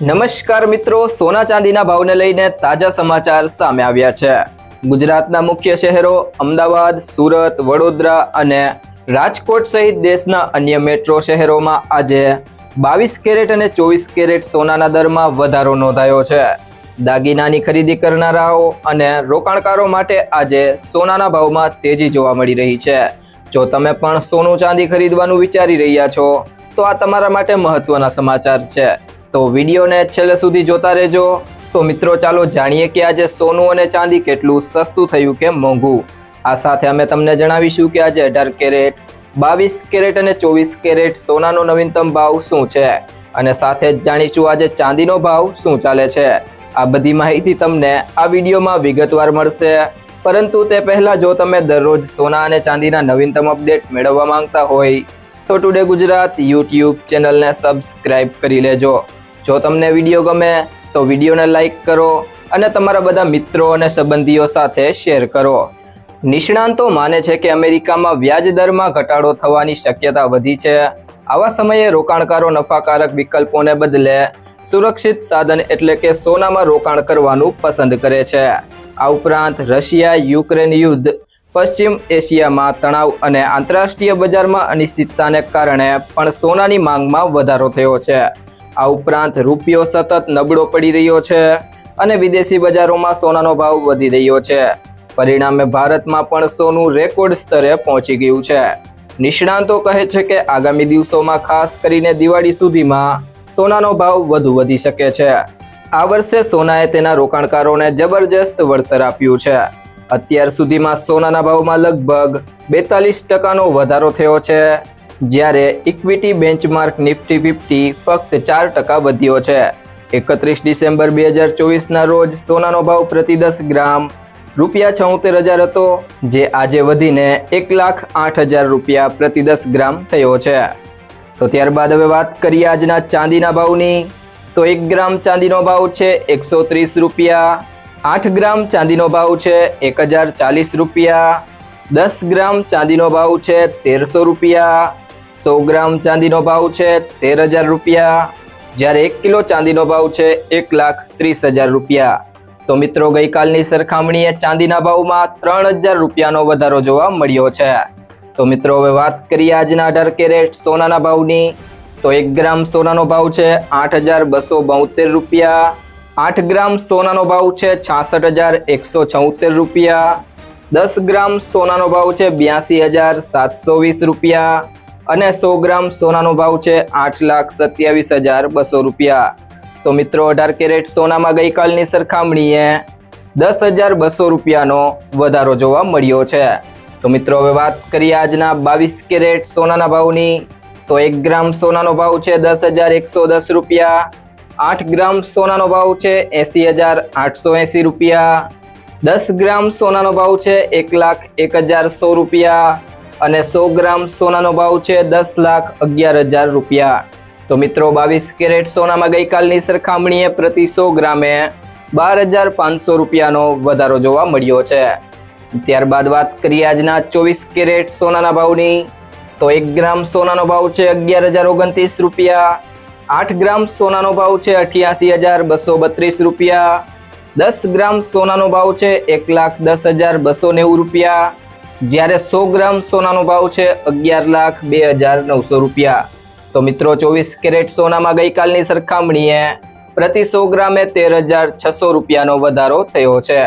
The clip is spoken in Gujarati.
નમસ્કાર મિત્રો, સોના ચાંદીના ભાવને લઈને તાજા સમાચાર સામે આવ્યા છે. ગુજરાતના મુખ્ય શહેરો અમદાવાદ, સુરત, વડોદરા અને રાજકોટ સહિત દેશના અન્ય મેટ્રો શહેરોમાં આજે બાવીસ કેરેટ અને ચોવીસ કેરેટ સોનાના દરમાં વધારો નોંધાયો છે. દાગીનાની ખરીદી કરનારાઓ અને રોકાણકારો માટે આજે સોનાના ભાવમાં તેજી જોવા મળી રહી છે. જો તમે પણ સોનું ચાંદી ખરીદવાનું વિચારી રહ્યા છો, તો આ તમારા માટે મહત્વના સમાચાર છે. તો વિડીયોને છેલ્લે સુધી જોતા રહેજો. તો મિત્રો, ચાલો જાણીએ કે આજે સોનું અને ચાંદી કેટલું સસ્તું થયું કે મોંઘું? આ સાથે અમે તમને જણાવીશું કે આજે અઢાર કેરેટ, બાવીસ કેરેટ અને ચોવીસ કેરેટ સોનાનો નવીનતમ ભાવ શું છે? અને સાથે જ જાણીશું આજે ચાંદીનો ભાવ શું ચાલે છે? આ બધી માહિતી તમને આ વિડીયોમાં વિગતવાર મળશે. પરંતુ તે પહેલાં જો તમે દરરોજ સોના અને ચાંદીના નવીનતમ અપડેટ મેળવવા માંગતા હોય તો ટુડે ગુજરાત યુટ્યુબ ચેનલને સબસ્ક્રાઇબ કરી લેજો. જો તમને વીડિયો ગમે તો વિડીયોને લાઇક કરો અને તમારા બધા મિત્રો અને સંબંધીઓ સાથે શેર કરો. નિષ્ણાંતો માને છે કે અમેરિકામાં વ્યાજ દરમાં ઘટાડો થવાની શક્યતા વધી છે. આવા સમયે રોકાણકારો નફાકારક વિકલ્પોને બદલે સુરક્ષિત સાધન એટલે કે સોનામાં રોકાણ કરવાનું પસંદ કરે છે. આ ઉપરાંત રશિયા યુક્રેન યુદ્ધ પશ્ચિમ એશિયામાં તણાવ અને આંતરરાષ્ટ્રીય બજારમાં અનિશ્ચિતતાને કારણે પણ સોનાની માંગમાં વધારો થયો છે. આ ઉપરાંત રૂપિયો સતત નબળો પડી રહ્યો છે અને વિદેશી બજારોમાં સોનાનો ભાવ વધી રહ્યો છે. પરિણામે ભારતમાં પણ સોનું રેકોર્ડ સ્તરે પહોંચી ગયું છે. નિષ્ણાંતો કહે છે કે આગામી દિવસોમાં ખાસ કરીને દિવાળી સુધીમાં સોનાનો ભાવ વધુ વધી શકે છે. આ વર્ષે સોનાએ તેના રોકાણકારોને જબરજસ્ત વળતર આપ્યું છે. અત્યાર સુધીમાં સોનાના ભાવમાં લગભગ બેતાલીસ ટકાનો વધારો થયો છે, જ્યારે ઇક્વિટી બેન્ચમાર્ક નિફ્ટી ફિફ્ટી ફક્ત ચાર ટકા વધ્યો છે. એકત્રીસ ડિસેમ્બર બે હજાર ચોવીસના રોજ સોનાનો ભાવ પ્રતિ દસ ગ્રામ રૂપિયા છોતેર હજાર હતો, જે આજે વધીને એક લાખ આઠ હજાર રૂપિયા પ્રતિ દસ ગ્રામ થયો છે. તો ત્યારબાદ હવે વાત કરીએ આજના ચાંદીના ભાવની. તો એક ગ્રામ ચાંદીનો ભાવ છે એકસો ત્રીસ રૂપિયા આઠ ગ્રામ ચાંદીનો ભાવ છે, એક હજાર ચાલીસ રૂપિયા. દસ ગ્રામ ચાંદીનો ભાવ છે, તેરસો રૂપિયા. સો ગ્રામ ચાંદીનો ભાવ છે, તેર હજાર રૂપિયા. જ્યારે એક કિલો ચાંદીનો ભાવ છે, એક લાખ ત્રીસ હજાર રૂપિયા. તો મિત્રો, ગઈકાલની સરખામણીએ ચાંદીના ભાવમાં ત્રણ હજાર રૂપિયાનો વધારો જોવા મળ્યો છે. તો મિત્રો, હવે વાત કરીએ આજના અઢાર કેરેટ સોનાના ભાવની. તો એક ગ્રામ સોનાનો ભાવ છે, આઠ હજાર બસો બોતેર રૂપિયા. આઠ ગ્રામ સોનાનો ભાવ છે છાસઠ હજાર એકસો છોતેર રૂપિયા. દસ ગ્રામ સોનાનો ભાવ છે બ્યાસી હજાર સાતસો વીસ રૂપિયા. અને સો ગ્રામ સોનાનો ભાવ છે આઠ લાખ સત્યાવીસ હજાર બસો રૂપિયા. તો મિત્રો, અઢાર કેરેટ સોનામાં ગઈકાલની સરખામણીએ દસ હજાર બસો રૂપિયાનો વધારો જોવા મળ્યો છે. તો મિત્રો, હવે વાત કરીએ આજના બાવીસ કેરેટ સોનાના ભાવની. તો એક ગ્રામ સોનાનો ભાવ છે દસ હજાર એકસો દસ રૂપિયા. આઠ ગ્રામ સોનાનો ભાવ છે એંસી હજાર આઠસો એંસી રૂપિયા. દસ ગ્રામ સોનાનો ભાવ છે, એક લાખ એક હજાર સો રૂપિયા. અને સો ગ્રામ સોનાનો ભાવ છે, દસ લાખ અગિયાર હજાર રૂપિયા. તો મિત્રો, બાવીસ કેરેટ સોનામાં ગઈકાલની સરખામણીએ પ્રતિ સો ગ્રામે બાર હજાર પાંચસો રૂપિયાનો વધારો જોવા મળ્યો છે. ત્યારબાદ વાત કરીએ આજના ચોવીસ કેરેટ સોનાના ભાવની. તો એક ગ્રામ સોનાનો ભાવ છે, અગિયાર હજાર ઓગણત્રીસ રૂપિયા. આઠ ગ્રામ સોનાનો ભાવ છે અઠ્યાસી હજાર બસો બત્રીસ રૂપિયા. દસ ગ્રામ સોનાનો ભાવ છે એક લાખ દસ હજાર બસો નેવું રૂપિયા. જ્યારે સો ગ્રામ સોનાનો ભાવ છે અગિયાર લાખ બે હજાર નવસો રૂપિયા. તો મિત્રો, ચોવીસ કેરેટ સોનામાં ગઈકાલની સરખામણીએ પ્રતિ સો ગ્રામે તેર હજાર છસો રૂપિયાનો વધારો થયો છે.